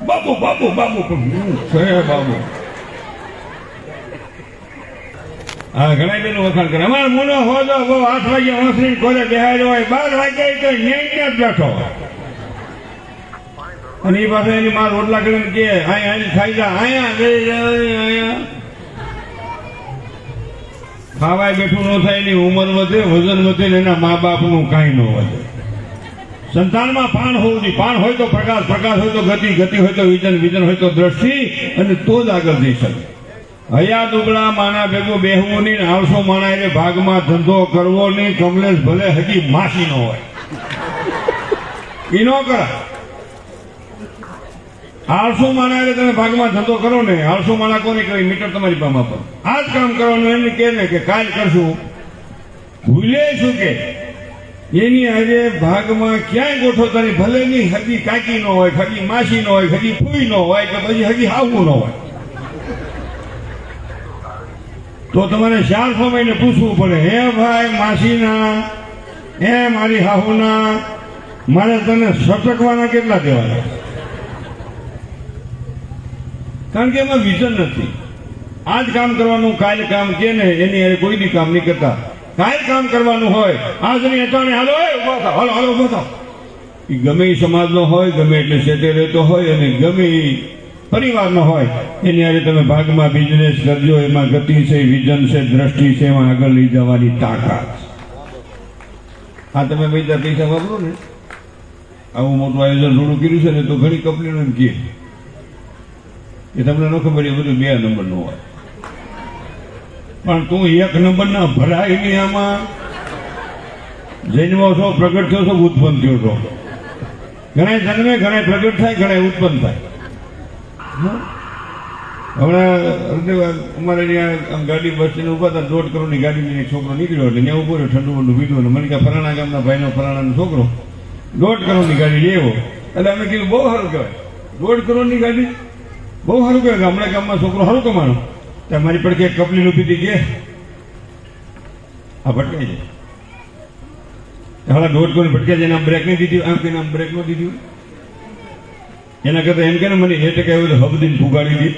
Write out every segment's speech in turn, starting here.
બાબુ બાબુ બાબુ પણ છે બાબુ હા ઘણા બેનો વખાણ કરે અમારે મુનો બહુ આઠ વાગે વાંસળી ખોલે બેહાડ્યો હોય બાર વાગે તો ન્યાય જ બેઠો અને એ પાસે એની માર રોટલા કરીને કે અહીંયા અહીં ખાઈ જા અહીંયા બે અહીંયા ખાવાય બેઠું ન થાય એની ઉંમર વધે વજન વધે ને એના મા બાપનું કાંઈ ન વધે સંતાનમાં પાણ હોવું જોઈએ. પાણ હોય તો પ્રકાશ પ્રકાશ હોય તો ગતિ ગતિ હોય તો વિજન વિજન હોય તો દ્રષ્ટિ, અને તો જ આગળ જઈ શકે. હયા દુબળા માના ભેગું બેહવું નહીં આવશો માના એટલે ભાગમાં ધંધો કરવો નહીં, કમલેશ ભલે હજી માસી નો હોય. ઈ નો કરા આળસુ માણા એટલે તમે ભાગમાં ધંધો કરો ને આળસુ માણા કોને કહેવાય? મીટર તમારી પાસે પર આ જ કામ કરવાનું એમને કે ને કે કાલ કરશું. ભૂલે શું કે? એની આજે ભાગમાં ક્યાંય ગોઠો તારી ભલે નહીં હજી કાકી નો હોય હજી માસી નો હોય હજી ફૂઈ નો હોય કે પછી હજી હાવું ન હોય. તો તમારે ચાર સમયને પૂછવું પડે, હે ભાઈ માસીના, હે મારી હાહુના, મારે તને સટકવાના કેટલા દેવાના કારણ કે એમાં વિઝન નથી. આજ કામ કરવાનું, કાલ કામ કે ને, એની કોઈ બી કામ નહીં કરતા. કાલ કામ કરવાનું હોય. આજની અટાણે હાલો, એ ઊભા થાવ હાલો હાલો ઊભો થાવ એ ગમે એ સમાજનો હોય, ગમે એટલે શેતે રહેતો હોય અને ગમે પરિવારનો હોય, એની આજે તમે ભાગમાં બિઝનેસ કરજો, એમાં ગતિ છે વિઝન છે, દ્રષ્ટિ છે, એમાં આગળ લઈ જવાની તાકાત હા, તમે બીજા પૈસા વાપરો ને. આવું મોટું આયોજન થોડું કર્યું છે ને, તો ઘણી કંપનીઓ એમ કહે. એ તમને ન ખબર એ બધું બે નંબરનું હોય. પણ તું એક નંબરના ભરાય નહીં આમાં. જન્મો છો, પ્રગટ થયો છો, ઉત્પન્ન થયો છો. ઘણા જન્મે, ઘણા પ્રગટ થાય, ઘણા ઉત્પન્ન થાય. હમણાં અમારે ત્યાં ગાડી બસ સ્ટેન્ડ ઊભા હતા, દોઢ કરોડની ગાડી લઈને છોકરો નીકળ્યો એટલે ત્યાં ઊભો રહ્યો, ઠંડુ ઠંડુ પીધું મને કે ફરાણા ગામના ભાઈનો ફરાણાનો છોકરો. દોઢ કરોડની ગાડી લેવો એટલે અમે કીધું, બહુ સારું કહેવાય. દોઢ કરોડની ગાડી, બહુ સારું કહેવાય ગામડા ગામમાં છોકરો સારું કમાણો. ત્યાં મારી પડકે કપલી લૂપી હતી કે? આ ભટકાઈ જાય. હવે દોઢ કરોડ ભટકાઈ જાય આમ બ્રેક નહીં દીધી, આમ કે આમ બ્રેક નો દીધી. એના કરતા એમ કે ને, મને એ ટકા એવું હબદીન ફુગાડી દી.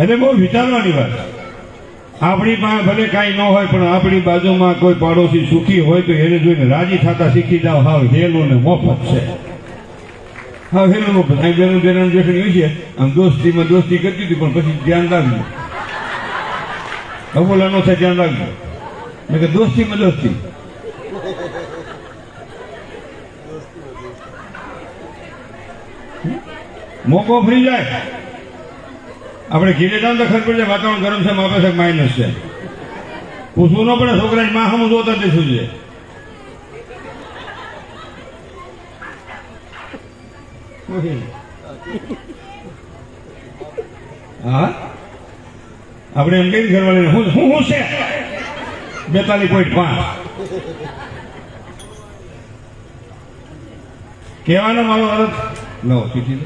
એટલે બહુ વિચારવાની વાત. આપણી પાસે ભલે કાંઈ ન હોય, પણ આપણી બાજુમાં કોઈ પાડોશી સુખી હોય તો એને જોઈને રાજી થતા શીખી જાવ હાવ હેલું ને મફત છે. હા હેલું મફત અહીં બેનું બેનું જેઠણી છે, આમ દોસ્તીમાં દોસ્તી કરતી હતી, પણ પછી ધ્યાન રાખજો. અમોલા નો થાય ધ્યાન રાખજો. મેં કે દોસ્તીમાં દોસ્તી. મોકો ફરી જાય. આપણે ઘીરે જાવ તો ખબર પડે વાતાવરણ ગરમ છે, માપે છે, માઇનસ છે. પૂછવું ન પડે, છોકરાની માં હમ જોતા શું છે? હા? આપણે એમ કઈ ઘરવાળી હું હું હું છે? બેતાલીસ પોઈન્ટ પાંચ. કહેવાનો મારો અર્થ, લો ચીઠી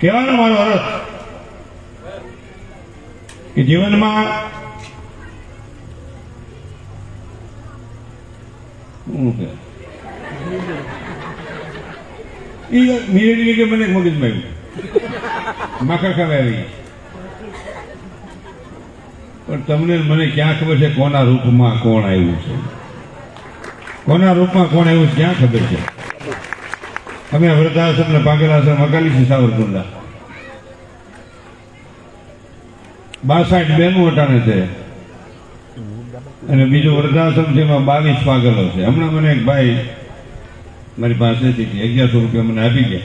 કહેવાનો મારો અર્થ કે જીવનમાં શું કે ઈ મિરેડી કે મને મગજમાં આવ્યું માખણ ખાવા આવી પણ તમને મને ક્યાં ખબર છે કોના રૂપમાં કોણ આવ્યું છે કોના રૂપમાં કોણ આવ્યું છે ક્યાં ખબર છે અમે વૃદ્ધાશ્રમ ને પાકેલાશ્રમ અકાલી છે સાવરકુંડા બાસઠ બેનું અટાણે છે અને બીજો વૃદ્ધાશ્રમ છે એમાં બાવીસ પાગલો છે હમણાં મને એક ભાઈ મારી પાસેથી અગિયારસો રૂપિયા મને આપી ગયા.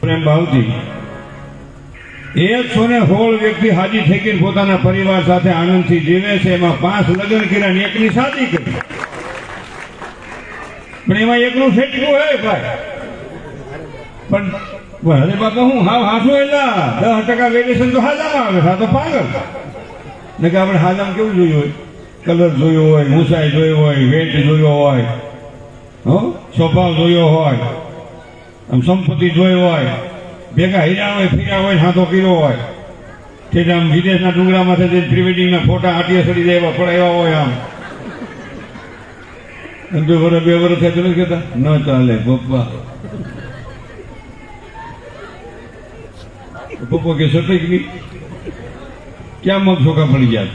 પ્રેમ ભાવથી એકસો ને સોળ વ્યક્તિ હાજી થઈ પોતાના પરિવાર સાથે આનંદથી જીવે છે. એમાં પાંચ લગ્ન કર્યા એકની શાદી કરી. પણ એમાં એકનું ફેટકું હે ભાઈ. પણ અરે બાપા, હું હાવ હાથું એલા. દસ ટકા વેરિએશન તો હાજામાં આવે હા તો પાગલ. ને કે આપણે હાજામાં કેવું જોયું હોય? કલર જોયો હોય ઊંચાઈ જોયો હોય, વેટ જોયો હોય. હો સ્વભાવ જોયો હોય, આમ સંપત્તિ જોયો હોય, ભેગા હીરા હોય, ફીરા હોય હાથો કર્યો હોય તે જ આમ વિદેશના ડુંગરામાંથી જે પ્રી વેડિંગના ફોટા આટીએ સડી જાય પડાવ્યા હોય આમ. બે વર્ષ બે વર્ષ થાય નથી કહેતા? ન ચાલે, પપ્પા. પપ્પો કે સટક નહીં ક્યાં મગ છોકા પડી જાય?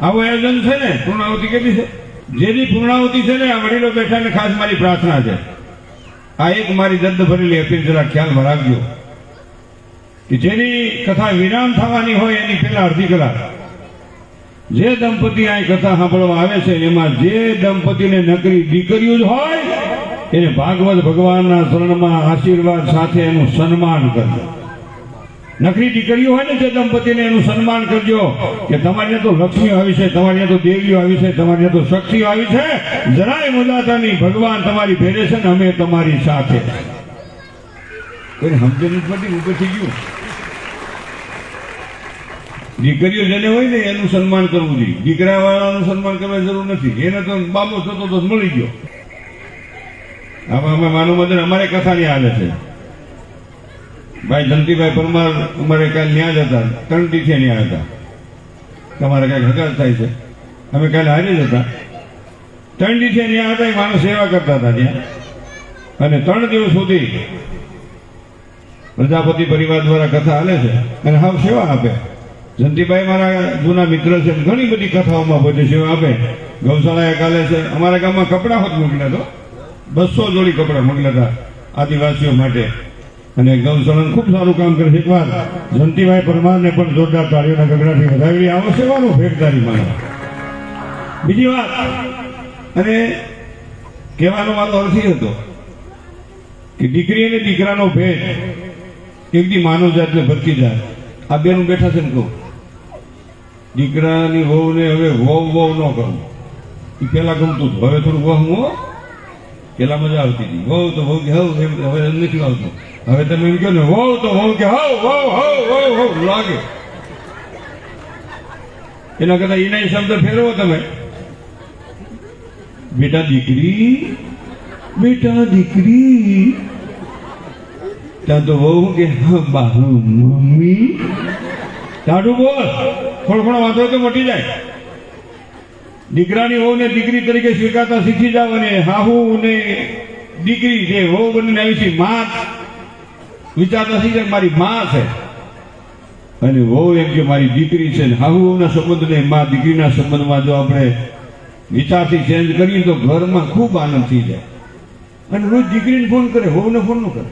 આવો આયોજન છે ને? પૂર્ણાવતી કેટલી છે? જેની પૂર્ણાવતી છે ને, આ વડીલો બેઠા ને ખાસ મારી પ્રાર્થના છે. આ એક મારી દર્દ ભરેલી અપીલ જરા ખ્યાલમાં રાખજો. કે જેની કથા વિરામ થવાની હોય, એની પહેલા અડધી કલાક. જે દંપતી આ કથા સાંભળવા આવે છે, એમાં જે દંપતીને નકરી દીકરીઓ જ હોય, એને ભાગવત ભગવાનના શરણમાં આશીર્વાદ સાથે એનું સન્માન કરજો. નકરી દીકરીઓ હોય ને જે દંપતીને એનું સન્માન કરજો, કે તમારી તો લક્ષ્મી આવી છે, તમારી તો દેવીઓ આવી છે, તમારી તો શક્તિઓ આવી છે, જરાય મુદાતા નહીં ભગવાન તમારી ભેરે છે ને અમે તમારી સાથે. કોઈ સમજે નથી થઈ ગયું. દીકરીઓ જેને હોય ને એનું સન્માન કરવું જોઈએ. દીકરા વાળાનું સન્માન કરવાની જરૂર નથી. એને તો બાબો થતો તો મળી ગયો. આમાં અમે માનું મંદિર અમારે કથાની હાલે છે. ભાઈ ધનતીભાઈ પરમાર અમારે કાલે ન્યા જ હતા ત્રણ તીથે ન્યા હતા. તમારે કાંઈક હકાર થાય છે. અમે કાલે હારી જ હતા. ત્રણ દિવસે ન્યા હતા, એ માણસ સેવા કરતા હતા ત્યાં. અને ત્રણ દિવસ સુધી પ્રજાપતિ પરિવાર દ્વારા કથા હાલે છે અને હાવ સેવા આપે. જનતીભાઈ મારા જૂના મિત્ર છે ઘણી બધી કથાઓમાં બધી સેવા આપે. ગૌશાળાએ કાલે છે, અમારા ગામમાં કપડાં હોત મોકલ્યા તો. બસો જોડી કપડાં મોકલ્યા હતા આદિવાસીઓ માટે. અને ગૌસળન ખૂબ સારું કામ કરે છે. એકવાર જંતીભાઈ પરમારને પણ જોરદાર તાળીઓના ગગડાથી વધાવી આવો સેવાનો ફેરદારી માનો બીજી વાત, અને કહેવાનો મારો અર્થ એ હતો કે દીકરી અને દીકરાનો ભેદ એક દી માનવ જાતને ભટકી જાય. આ બેનું બેઠા છે ને કહું. દીકરાની વહુને હવે વહુ વહુ ન કરવું એ પેલા ગમતું હવે થોડું વહુ, હો. પેલા મજા આવતી હતી. વહુ તો વહુ હવ એમ, હવે નથી આવતું. હવે તમે એમ કહો ને, વહુ તો વહુ કે હો હવ હો હવ હો લાગે. એના કરતા એના શબ્દ ફેરવો તમે. બેટા દીકરી બેટા દીકરી. ત્યાં તો વહુ કે, હા બા મમ્મી. ટાઢું બોલ. થોડો ઘણો વાંધો તો મટી જાય. દીકરાની વહુ ને દીકરી તરીકે સ્વીકારતા શીખી જાવ અને હાહુ ને દીકરી જે વહુ બનીને આવી છે, માં વિચારતા નથી કે મારી માં છે. અને વહુ એમ કે મારી દીકરી છે ને સંબંધ સંબંધને, માં દીકરીના સંબંધમાં જો આપણે વિચારથી ચેન્જ કરીએ તો ઘરમાં ખૂબ આનંદ થઈ જાય. અને રોજ દીકરીને ફોન કરે, વહુને ફોન ન કરે.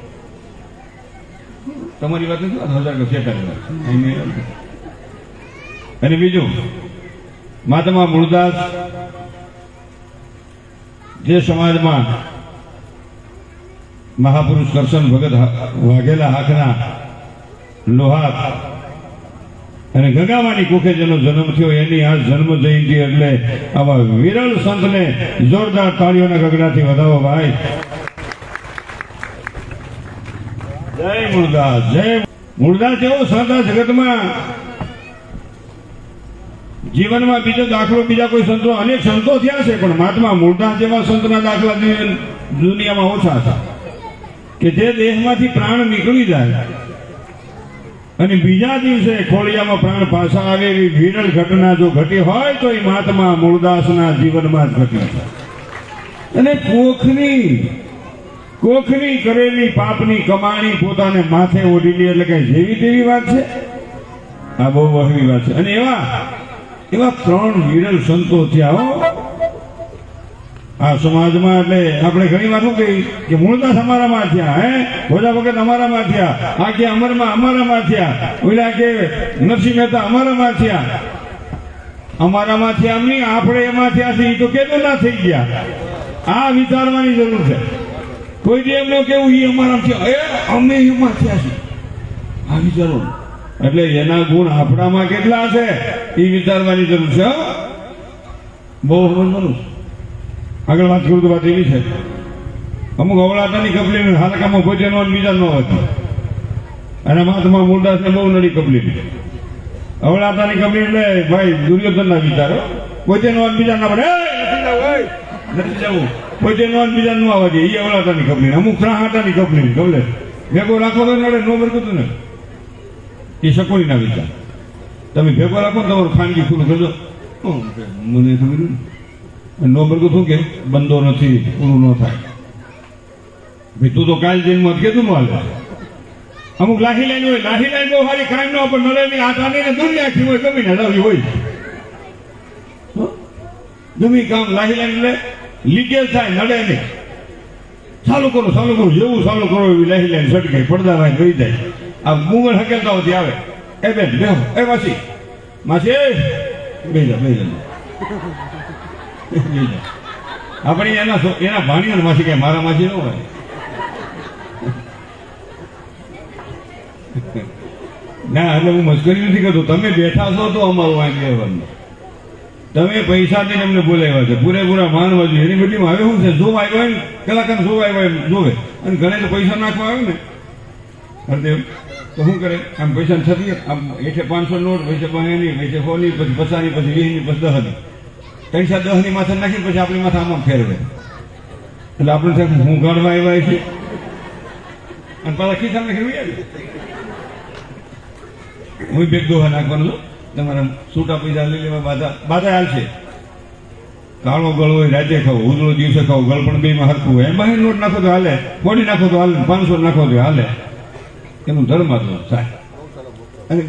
તમારી વાત નથી હજાર નથી. અને બીજું મહાત્મા મૂળદાસ જે સમાજમાં મહાપુરુષ કરશન ભગત વાઘેલા હાથના લોહા અને ગંગામાની કુખે જેનો જન્મ થયો એની આ જન્મ જયંતિ એટલે આવા વિરલ સંતને જોરદાર તાળીઓના ગગડાથી વધાવો ભાઈ. જય મૂળદાસ જય મૂળદાસ એવો સંત જગતમાં. જીવનમાં બીજો દાખલો, બીજા કોઈ સંતો અનેક સંતો થયા છે, પણ મહાત્મા મૂળદાસ જેવા સંતના દાખલા દુનિયામાં ઓછા હતા. કે જે દેહમાંથી પ્રાણ નીકળી જાય. અને બીજા દિવસે ખોળિયામાં પ્રાણ પાછા આવે એવી વિરળ ઘટના જો ઘટી હોય તો એ મહાત્મા મૂળદાસના જીવનમાં જ ઘટી છે. અને કોખની કોખની કરેલી પાપની કમાણી પોતાને માથે ઓઢી લે એટલે કે જેવી તેવી વાત છે? આ બહુ વહમી વાત છે. અને એવા એવા ત્રણ વિરલ સંતો થયા હો. આ સમાજમાં એટલે આપણે ઘણી વાર શું કહી કે મૂળદાસ અમારામાં થયા, હે? ભોજા વખત અમારામાં થયા આ કે અમરમાં અમારામાં થયા ઓલા કે નરસિંહ મહેતા અમારામાં થયા. અમારામાં થયા એમ નહીં, આપણે એમાં થયા છે એ તો કેતો ના થઈ ગયા. આ વિચારવાની જરૂર છે. કોઈ દી એમનું કેવું એ અમારા થયા. એ, અમે એમાં થયા છીએ. આ વિચારો. એટલે એના ગુણ આપણામાં કેટલા છે? એ વિચારવાની જરૂર છે. બહુ છે. આગળ વાત કરું તો વાત એવી છે. અમુક અવળાતાની કપલી હાલકામાં પોતે નો બીજા ન હતી અને મહાત્મા મૂળદાસને બહુ નડી કપલી. અવળાતાની કપલી એટલે ભાઈ દુર્યોધનના વિચારો નો અને બીજા ના પડે "એ, નથી જવું, નો અને બીજા ન આવવા જોઈએ એ અવળાતાની કપલી અમુક ત્રાહાટાની કપલી કપલે ભેગો રાખો તો નડે નો બરકતું ને એ શકોણીના વિચાર. તમે ભેગો રાખો ને તમારું ખાનગી ખુલ્લું કરજો. "ઓ, મને ખબર નહીં નો બરગું શું કે? બંધો નથી, પૂરું ન થાય. ભાઈ, તું તો કાલ જઈને મત કે તું હાલે અમુક લાહી લાઈન હોય લાહી લાઈન બહુ સારી કાંઈ ન પણ નડે ની હાથ આની દૂર દુનિયા હોય ગમી નડાવી હોય. હો? ગમી કામ લાહી લાઈન એટલે લીગેલ થાય, નડે નહીં. ચાલુ કરો ચાલુ કરો, જેવું ચાલુ કરો એવી લાહી લાઈન ગઈ પડદા વાય ગઈ જાય. આ મુંગળ હકેલતા હોતી આવે. એ બેન, બેહો. એ માસી. માસી બેજા બે જા બે જા. આપણે એના એના ભાણિયા માસી કે મારા માસી ન હોય. ના, એટલે હું મશ્કરી નથી કરતો. તમે બેઠા છો તો અમારું વાંચી લેવાનું. તમે પૈસા દઈને એમને બોલાવ્યા છે. પૂરેપૂરા માનવા જોઈએ. એની બધી હવે શું છે? જો આવ્યો હોય ને કલાકાર જો આવ્યો એમ? જોવે. અને ઘરે તો પૈસા નાખવા આવે ને? હરદેવ, તો શું કરે? આમ પૈસા થતી આમ એઠે પાંચસો નોટ, પૈસે નહીં પૈસે નહીં પછી પચાસની, પછી વીસની, પછી દસની પૈસા દસની માથે નાખી પછી આપણી માથે આમાં ફેરવે. એટલે આપણે સાહેબ હું ગણવા આવ્યા છે. અને પાછા ખિસ્સામાં નાખીને ખેડવી હું બેગ દોહા નાખવાનું છું. તમારે છૂટા પૈસા લઈ લેવા બાધા. બાધા હાલશે કાળો ગળ હોય, રાજે ખાવ ઉજળો દિવસે ખાવ ગળ પણ બેમાં હરખું હોય. એમાં નોટ નાખો તો હાલે. કોડી નાખો તો હાલે પાંચસો નાખો તો હાલે. એનું ધર્મ હતું થાય. અને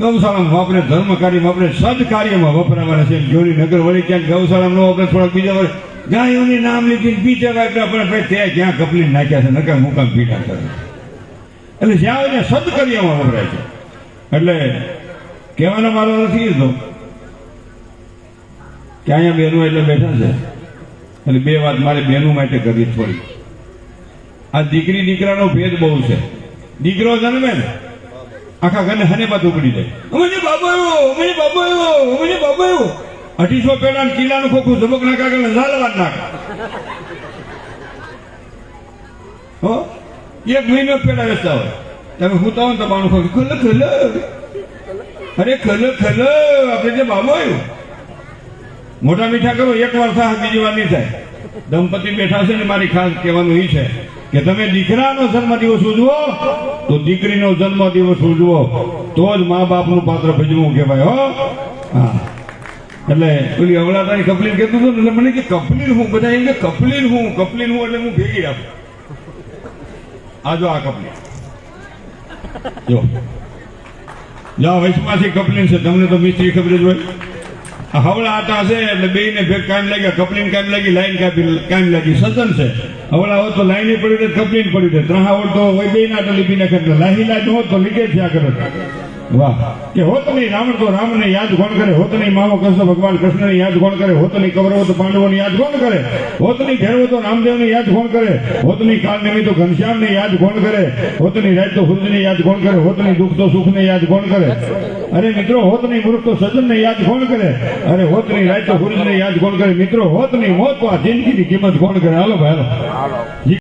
ગૌશાળામાં વાપરે ધર્મ કાર્યમાં વાપરે સદ કાર્યમાં વપરાવાના છે જોડી નગર વળી ક્યાંક ગૌશાળામાં વાપરે થોડાક બીજા વળી ગાયોની નામ લીધી બીજા ગાય આપણે ભાઈ ત્યાં ક્યાં કપલી નાખ્યા છે, નકર મુકામ પીડા કરે. એટલે જ્યાં ત્યાં સદ કાર્યમાં વપરાય છે. એટલે કહેવાનો મારો નથી એ તો કે અહીંયા બહેનો એટલે બેઠા છે. એટલે બે વાત મારે બહેનો માટે કરવી થોડી આ દીકરી દીકરાનો ભેદ બહુ છે. દીકરો જન્મે ને આખા ઘરને બાદ ઉપડી જાય અમે બાબો આવ્યો અમે બાબો આવ્યો અમે બાબો આવ્યો. અઢીસો પેડા કિલ્લાનું ખોખું ધબક ના કાગળ લાલવા નાખ. હો? એક મહિનો પેડા વેચતા હોય. તમે હું તો તો બાણું ખોખું, ખલ ખલ. અરે, ખલ ખલ, આપણે જે બાબો આવ્યો. મોટા મીઠા કરો, એક વાર થાય બીજી વાર નહીં થાય. દંપતી બેઠા છે ને મારી ખાસ કહેવાનું એ છે કે તમે દીકરાનો જન્મ દિવસ ઉજવો, તો દીકરીનો જન્મ દિવસ ઉજવો. તો જ મા બાપનું પાત્ર ભજવું કહેવાય, હો. હા. એટલે પેલી અવળાતાની કપલીન કહેતું હતું એટલે મને કે કપલીન હું, બધા એમ કે કપલીન હું કપલીન હું, એટલે હું ભેગી આપું આ જો આ કપલીન જો. જા વૈશ્વાસી કપલીન છે, તમને તો મિસ્ત્રી ખબર જ હોય. હવળા આટા છે એટલે બે ને ભેગ કાયમ લાગ્યા, કપલીન કાયમ લાગી, લાઈન કાપી કાયમ લાગી. સજન છે. હવળા હોત તો લાઈન પડી દે, કપલીન પડી દે. ત્રણ આવડ તો હોય બે ના તો લીપી નાખે, એટલે લાહી લાજ હોત તો લીકેજ થયા કરે. વાહ કે હોત નહીં રાવણ તો રામને યાદ કોણ કરે હોત નહીં મામો કૃષ્ણ ભગવાન કૃષ્ણને યાદ કોણ કરે હોત નહીં કૌરવો તો પાંડવોને યાદ કોણ કરે હોત નહીં ભેરવો તો રામદેવને યાદ કોણ કરે હોત નહીં કાળ નિમિત્ત તો ઘનશ્યામને યાદ કોણ કરે હોત નહીં રાજ તો હુરજને યાદ કોણ કરે હોત નહીં દુઃખ તો સુખને યાદ કોણ કરે અરે મિત્રો હોત નહીં મૂર્ખ તો સજનને યાદ કોણ કરે અરે હોત નહીં રાજ તો હુરજને યાદ કોણ કરે મિત્રો હોત નહીં મોત તો આ જિંદગીની કિંમત કોણ કરે હાલો ભાઈ હાલો